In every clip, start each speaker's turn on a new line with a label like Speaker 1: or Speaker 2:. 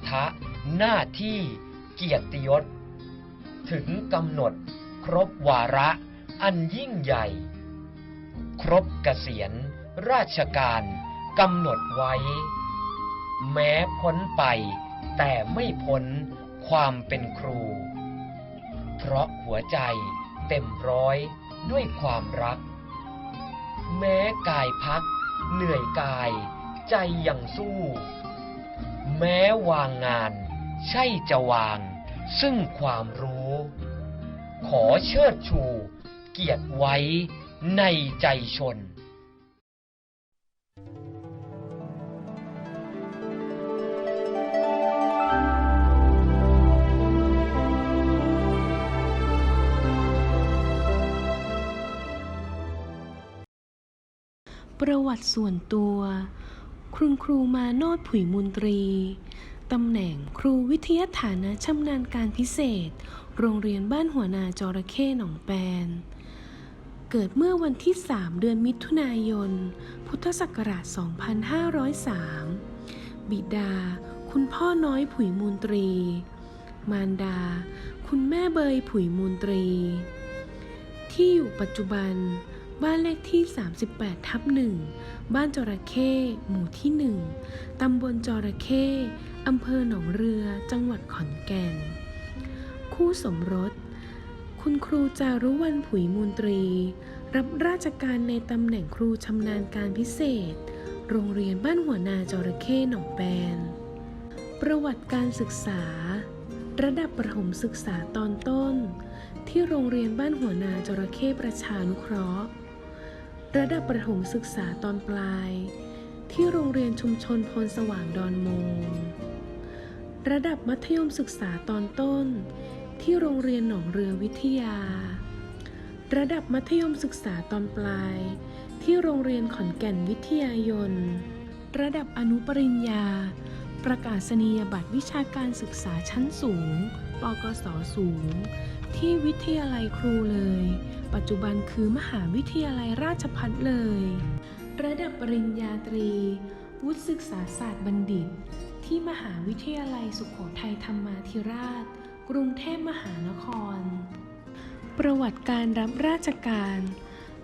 Speaker 1: พันธะหน้าที่ เกียรติยศ ถึงกำหนด ครบวาระ อันยิ่งใหญ่ ครบเกษียณ ราชการกำหนดไว้ แม้พ้นไป แต่ไม่พ้นความเป็นครู เพราะหัวใจเต็มร้อยด้วยความรัก แม้กายพัก เหนื่อยกาย ใจยังสู้ แม้วางงาน ใช่จะวาง ซึ่งความรู้ ขอเชิดชู เกียรติไว้ในใจชน
Speaker 2: ประวัติส่วนตัว คุณครูมาโนดผุยมูลตรี ตำแหน่งครูวิทยาฐานะชำนาญการพิเศษ โรงเรียนบ้านหัวนาจระเข้หนองแปน เกิดเมื่อวันที่ 3 เดือนมิถุนายน พุทธศักราช 2503 บิดา คุณพ่อน้อยผุยมูลตรี มารดา คุณแม่เบยผุยมูลตรี ที่อยู่ปัจจุบัน บ้านเลขที่ 38 ทับ1บ้านจระเข้หมู่ที่1ตำบลจระเข้อำเภอหนองเรือ จังหวัดขอนแก่น คู่สมรส คุณครูจารุวรรณผุยมูลตรี รับราชการในตำแหน่งครูชำนาญการพิเศษ โรงเรียนบ้านหัวนาจระเข้หนองแปนประวัติการศึกษา ระดับประถมศึกษาตอนต้นที่โรงเรียนบ้านหัวนาจระเข้ประชานุเคราะห์ ระดับประถมศึกษาตอนปลาย ที่โรงเรียนชุมชนพลสว่างดอนมงระดับมัธยมศึกษาตอนต้น ที่โรงเรียนหนองเรือวิทยา ระดับมัธยมศึกษาตอนปลาย ที่โรงเรียนขอนแก่นวิทยายน ระดับอนุปริญญา ประกาศนียบัตรวิชาการศึกษาชั้นสูง ปกศสูง ที่วิทยาลัยครูเลย ปัจจุบันคือมหาวิทยาลัยราชภัฏเลย ระดับปริญญาตรี วุฒิศึกษาศาสตร์บัณฑิต ที่มหาวิทยาลัยสุโขทัยธรรมาธิราช กรุงเทพมหานคร ประวัติการรับราชการ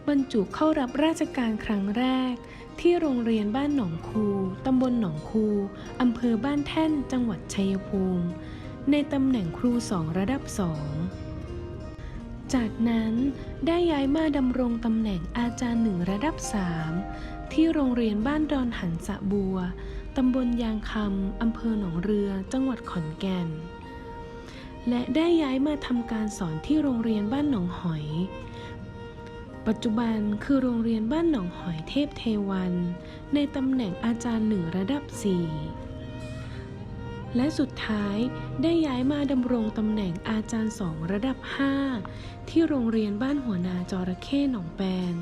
Speaker 2: บรรจุเข้ารับราชการครั้งแรก ที่โรงเรียนบ้านหนองคูตำบลหนองคูอำเภอบ้านแท่น จังหวัดชัยภูมิ ในตำแหน่งครูสองระดับสอง จากนั้นได้ย้ายมาดำรงตำแหน่งอาจารย์หนึ่งระดับสามที่โรงเรียนบ้านดอนหันสะบัว ตำบลยางคำอำเภอหนองเรือ จังหวัดขอนแก่น และได้ย้ายมาทำการสอนที่โรงเรียนบ้านหนองหอย ปัจจุบันคือโรงเรียนบ้านหนองหอยเทพเทวัน ในตำแหน่งอาจารย์หนึ่งระดับสี่ และสุดท้ายได้ย้ายมาดำรงตำแหน่งอาจารย์สองระดับ 5 ที่โรงเรียนบ้านหัวนาจระเข้หนองแปน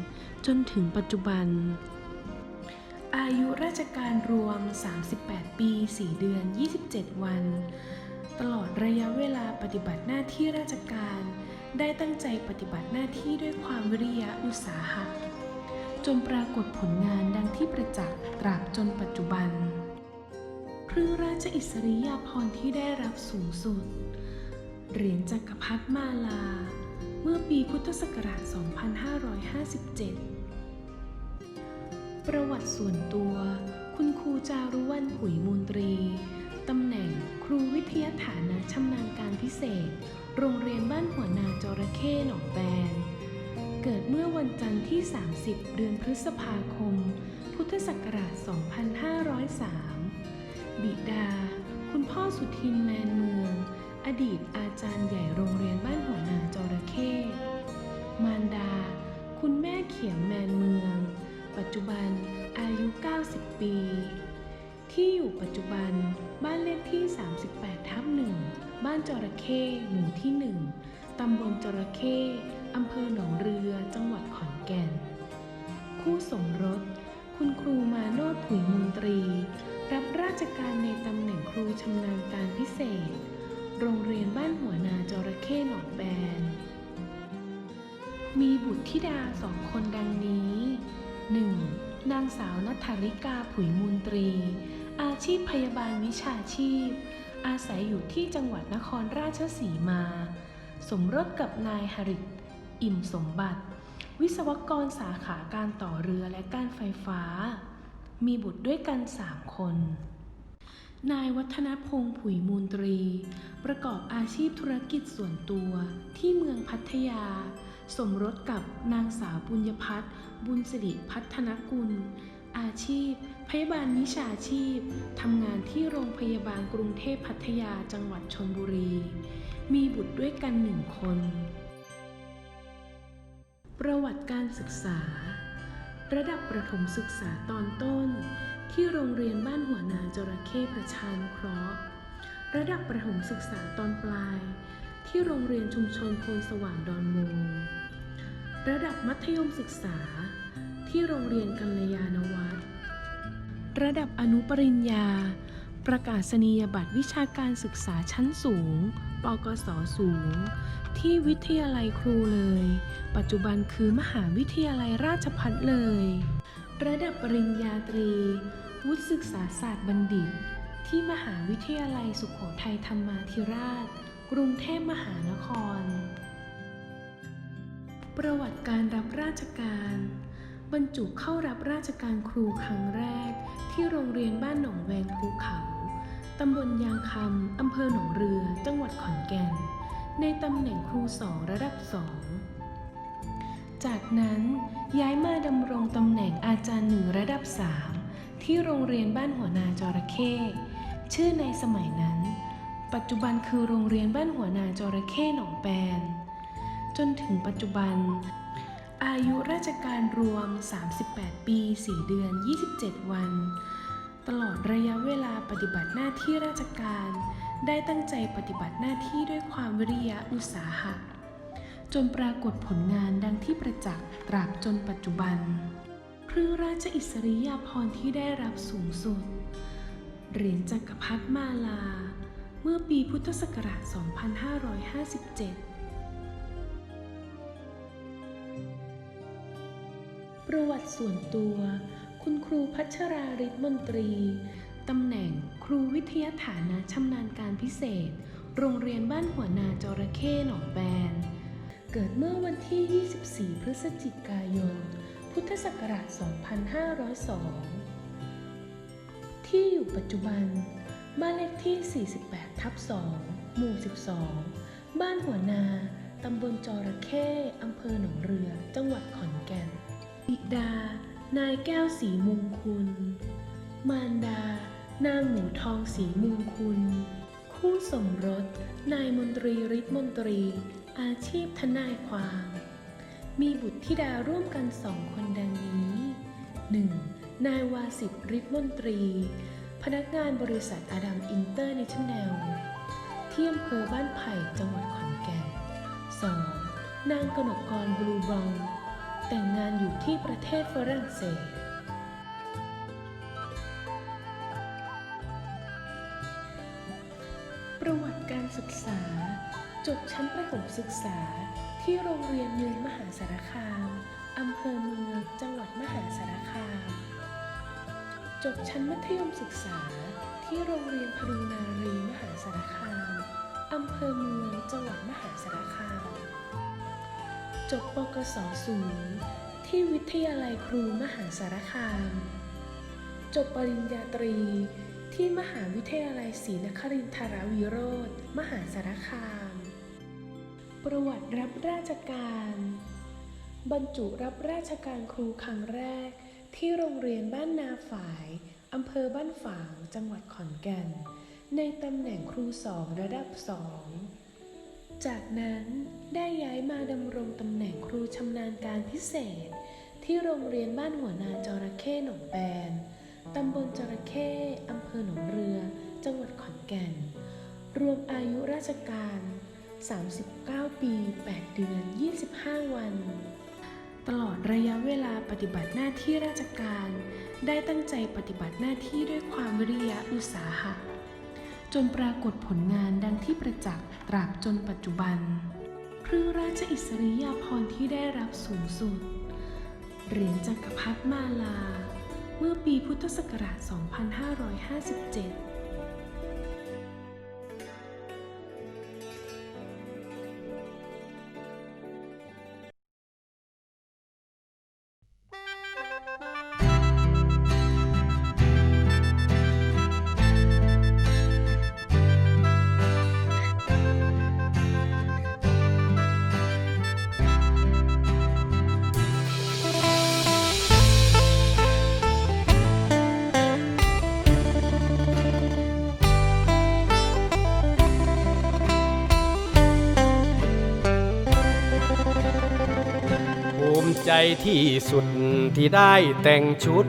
Speaker 2: จนถึงปัจจุบัน อายุราชการรวม 38 ปี 4 เดือน 27 วัน ตลอดระยะเวลาปฏิบัติหน้าที่ราชการ ได้ตั้งใจปฏิบัติหน้าที่ด้วยความวิริยะอุตสาหะ จนปรากฏผลงานดังที่ประจักษ์ตราบจนปัจจุบัน ครื่องราชอิสริยาภรณ์ที่ได้รับสูงสุด เหรียญจักรพรรดิมาลา เมื่อปีพุทธศักราช 2557 ประวัติส่วนตัว คุณครูจารุวรรณผุยมูลตรี ตำแหน่งครูวิทยาฐานะชำนาญการพิเศษ โรงเรียนบ้านหัวนาจระเข้หนองแบนเกิดเมื่อวันจันทร์ที่ 30 เดือนพฤษภาคม พุทธศักราช 2503 บิดา คุณพ่อสุทินแมนเมือง อดีตอาจารย์ใหญ่โรงเรียนบ้านหัวนาจระเข้ มารดา คุณแม่เขียมแมนเมือง ปัจจุบันอายุ 90 ปี ที่อยู่ปัจจุบันบ้านเลขที่ 38 ทับ1บ้านจระเข้หมู่ที่ 1 ตำบลจระเข้อำเภอหนองเรือ จังหวัดขอนแก่น คู่สมรส คุณครูมาโนดผุยมูลตรี รับราชการในตำแหน่งครูชำนาญการพิเศษ โรงเรียนบ้านหัวนาจระเข้หนองแบน มีบุตรธิดาสองคนดังนี้ 1. นางสาวนัทธริกาผุยมูลตรี อาชีพพยาบาลวิชาชีพ อาศัยอยู่ที่จังหวัดนครราชสีมา สมรสกับนายหริตอิ่มสมบัติ วิศวกรสาขาการต่อเรือและการไฟฟ้า มีบุตรด้วยกันสามคน นายวัฒนพงศ์ผุยมูลตรี ประกอบอาชีพธุรกิจส่วนตัวที่เมืองพัทยา สมรสกับนางสาวปุญญพัฒน์บุญสิริพัฒนกุล อาชีพ พยาบาลวิชาชีพทำงานที่โรงพยาบาลกรุงเทพพัทยาจังหวัดชนบุรี มีบุตรด้วยกันหนึ่งคน ประวัติการศึกษา ระดับประถมศึกษาตอนต้น ที่โรงเรียนบ้านหัวนาจระเข้ประชานุเคราะห์ ระดับประถมศึกษาตอนปลาย ที่โรงเรียนชุมชนโพลสว่างดอนโมงระดับมัธยมศึกษา ที่โรงเรียนกัลยาณวัฒน์ระดับอนุปริญญา ประกาศนียบัตรวิชาการศึกษาชั้นสูง ปกศสูง ที่วิทยาลัยครูเลย ปัจจุบันคือมหาวิทยาลัยราชภัฏเลย ระดับปริญญาตรี วุฒิศึกษาศาสตร์บัณฑิต ที่มหาวิทยาลัยสุขโขทัยธรรมาธิราช กรุงเทพมหานคร ประวัติการรับราชการบรรจุเข้ารับราชการครูครั้งแรก ที่โรงเรียนบ้านหนองแวงภูเขา ตำบลยางคำ อำเภอหนองเรือ จังหวัดขอนแก่น ในตำแหน่งครูสองระดับสอง จากนั้นย้ายมาดำรงตำแหน่งอาจารย์หนึ่งระดับสามที่โรงเรียนบ้านหัวนาจระเข้ชื่อในสมัยนั้น ปัจจุบันคือโรงเรียนบ้านหัวนาจระเข้หนองแปน จนถึงปัจจุบัน อายุราชการรวม 38 ปี 4 เดือน 27 วัน ตลอดระยะเวลาปฏิบัติหน้าที่ราชการ ได้ตั้งใจปฏิบัติหน้าที่ด้วยความวิริยะอุตสาหะ จนปรากฏผลงานดังที่ประจักษ์ตราบจนปัจจุบัน เครื่องราชอิสริยาภรณ์ที่ได้รับสูงสุด เหรียญจักรพรรดิมาลา เมื่อปีพุทธศักราช 2557ประวัติส่วนตัว คุณครูพัชราฤทธิ์มนตรี ตำแหน่งครูวิทยาฐานะชำนาญการพิเศษ โรงเรียนบ้านหัวนาจระเข้หนองแบน เกิดเมื่อวันที่ 24 พฤศจิกายน พุทธศักราช 2502 ที่อยู่ปัจจุบัน บ้านเลขที่ 48 ทับ 2 หมู่ 12 บ้านหัวนาตำบลจระเข้อำเภอหนองเรือ จังหวัดขอนแก่นบิดา นายแก้วสีมุงคุณ มารดา นางหนูทองสีมุงคุณ คู่สมรส นายมนตรีฤทธิ์มนตรี อาชีพทนายความ มีบุตรธิดาร่วมกันสองคนดังนี้ 1. นายวาสิทธิ์ฤทธิ์มนตรี พนักงานบริษัทอดัมอินเตอร์เนชั่นแนลที่อำเภอบ้านไผ่จังหวัดขอนแก่น 2. นางกนกกรบลูบอง แต่งงานอยู่ที่ประเทศฝรั่งเศส ประวัติการศึกษา จบชั้นประถมศึกษาที่โรงเรียนเมืองมหาสารคามอำเภอเมืองจังหวัดมหาสารคาม จบชั้นมัธยมศึกษาที่โรงเรียนพดุนารีมหาสารคามอำเภอเมืองจังหวัดมหาสารคาม จบปกศศูนย์ที่วิทยาลัยครูมหาสารคาม จบปริญญาตรีที่มหาวิทยาลัยศรีนครินทราวิโรธมหาสารคาม ประวัติรับราชการ บรรจุรับราชการครูครั้งแรก ที่โรงเรียนบ้านนาฝายอำเภอบ้านฝาง จังหวัดขอนแก่น ในตำแหน่งครูสองระดับสอง จากนั้นได้ย้ายมาดำรงตำแหน่งครูชำนาญการพิเศษ ที่โรงเรียนบ้านหัวนาจระเข้หนองแปนตำบลจระเข้อำเภอหนองเรือ จังหวัดขอนแก่น รวมอายุราชการ 39 ปี 8 เดือน 25 วัน ตลอดระยะเวลาปฏิบัติหน้าที่ราชการ ได้ตั้งใจปฏิบัติหน้าที่ด้วยความวิริยะอุตสาหะ จนปรากฏผลงานดังที่ประจักษ์ตราบจนปัจจุบัน เครื่องราชอิสริยาภรณ์ที่ได้รับสูงสุด เหรียญจักรพรรดิมาลา เมื่อปีพุทธศักราช 2557
Speaker 3: ที่สุดที่ได้แต่งชุด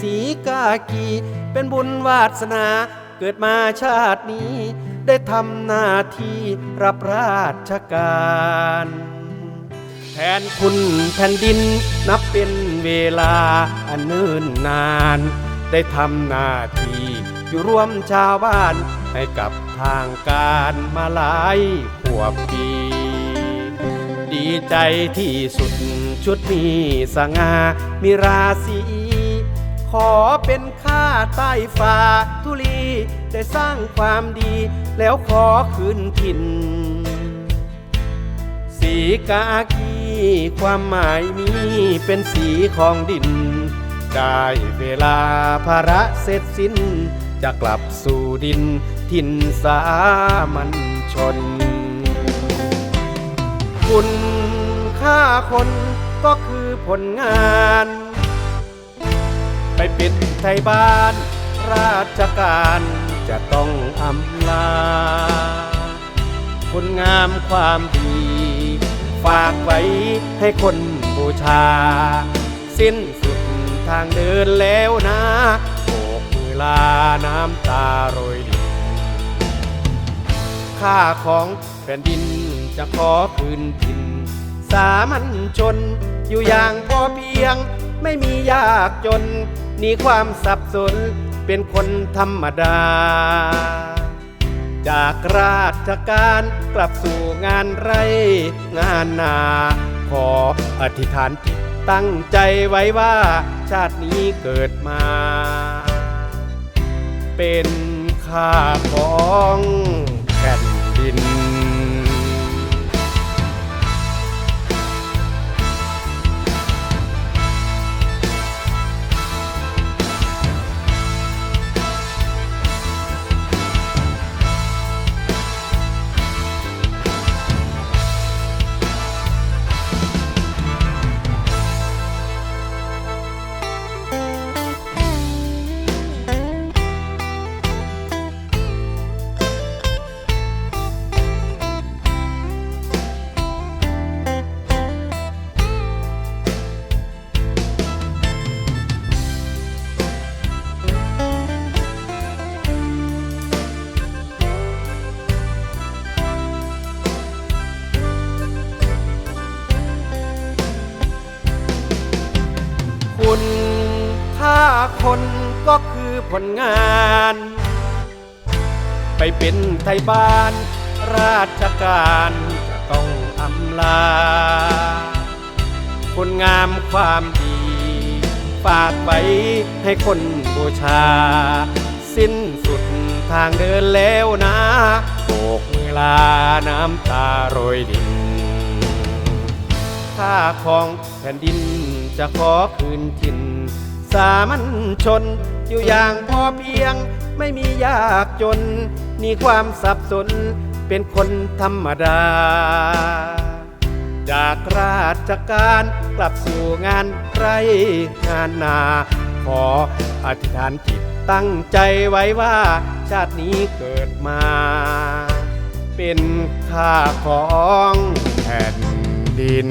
Speaker 3: สีกากีเป็นบุญวาสนาเกิดมาชาตินี้ ได้ทำหน้าที่รับราชการแทนคุณแผ่นดินนับเป็นเวลาอันเนิ่นนาน ได้ทำหน้าที่อยู่ร่วมชาวบ้านให้กับทางการมาหลายขวบปี ดีใจที่สุด ชุดนี้สง่ามีราศีขอเป็นข้าใต้ฟ้าทุลีได้สร้างความดีแล้วขอคืนถิ่น สีกากีความหมายมีเป็นสีของดิน ได้เวลาภาระเสร็จสิ้น จะกลับสู่ดินถิ่นสามัญชน คุณค่าคน ก็คือผลงาน ไปป็นไทยบ้าน ราชการจะต้องอำลา คุณงามความดี ฝากไว้ให้คนบูชา สิ้นสุดทางเดินแล้วนะโบกมือลาน้ำตาโรยดินค่าของแผ่นดินจะขอคืนถิ่น สามัญชน อยู่อย่างพอเพียง ไม่มียากจนหนีความสับสนเป็นคนธรรมดา จากราชการกลับสู่งานไรงานนา ขออธิษฐานจิตตั้งใจไว้ว่าชาตินี้เกิดมา เป็นข้าของ คนก็คือผลงาน ไปเป็นไทยบ้าน ราชการจะต้องอำลาคุณงามความดี ฝากไว้ให้คนบูชา สิ้นสุดทางเดินแล้วนะโบกมือลาน้ำตาโรยดินค่าของแผ่นดินจะขอคืนถิ่น สามัญชน อยู่อย่างพอเพียง ไม่มียากจนหนีความสับสน เป็นคนธรรมดา จากราชการกลับสู่งานไรงานนา ขออธิษฐานจิตตั้งใจไว้ว่า ชาตินี้เกิดมา เป็นข้าของแผ่นดิน